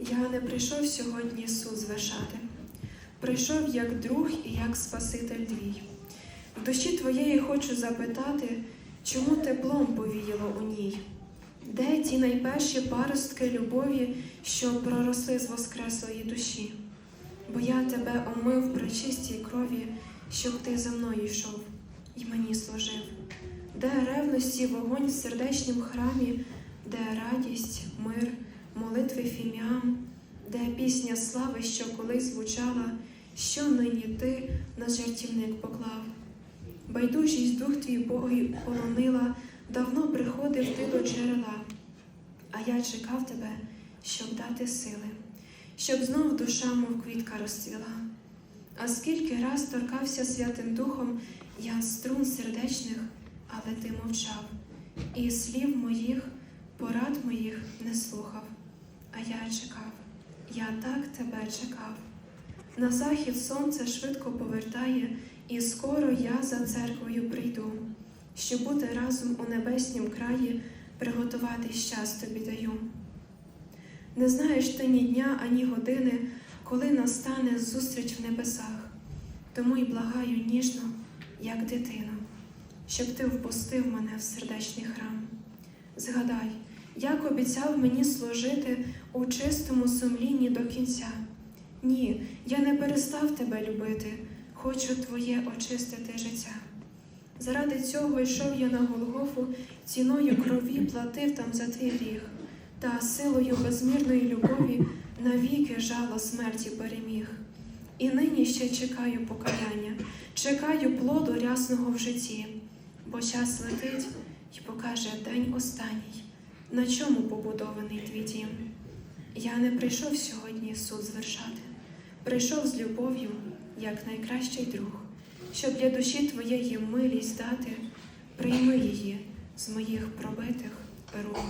Я не прийшов сьогодні суд звершати. Прийшов як друг і як Спаситель твій. В душі твоєї хочу запитати, чому теплом повіяло у ній? Де ті найперші паростки любові, що проросли з воскреслої душі? Бо я тебе омив при чистій крові, щоб ти за мною йшов і мені служив. Де ревності вогонь в сердечнім храмі, де радість, мир, фіміам, де пісня слави, що колись звучала, що нині ти на жертівник поклав. Байдужість дух твій Богий полонила, давно приходив ти до джерела, а я чекав тебе, щоб дати сили, щоб знов душа, мов квітка розцвіла. А скільки раз торкався Святим Духом я струн сердечних, але ти мовчав, і слів моїх, порад моїх не слухав. А я чекав, я так тебе чекав. На захід сонце швидко повертає, і скоро я за церквою прийду, щоб бути разом у небеснім краї, приготувати час тобі даю. Не знаєш ти ні дня, ані години, коли настане зустріч в небесах, тому й благаю ніжно, як дитину, щоб ти впустив мене в сердечний храм. Згадай, як обіцяв мені служити у чистому сумлінні до кінця. Ні, я не перестав тебе любити, хочу твоє очистити життя. Заради цього йшов я на Голгофу, ціною крові платив там за твій гріх, та силою безмірної любові навіки жало смерті переміг. І нині ще чекаю покаяння, чекаю плоду рясного в житті, бо час летить і покаже день останній, на чому побудований твій дім. Я не прийшов сьогодні суд звершати, прийшов з любов'ю, як найкращий друг, щоб для душі твоєї милість дати, прийми її з моїх пробитих рук.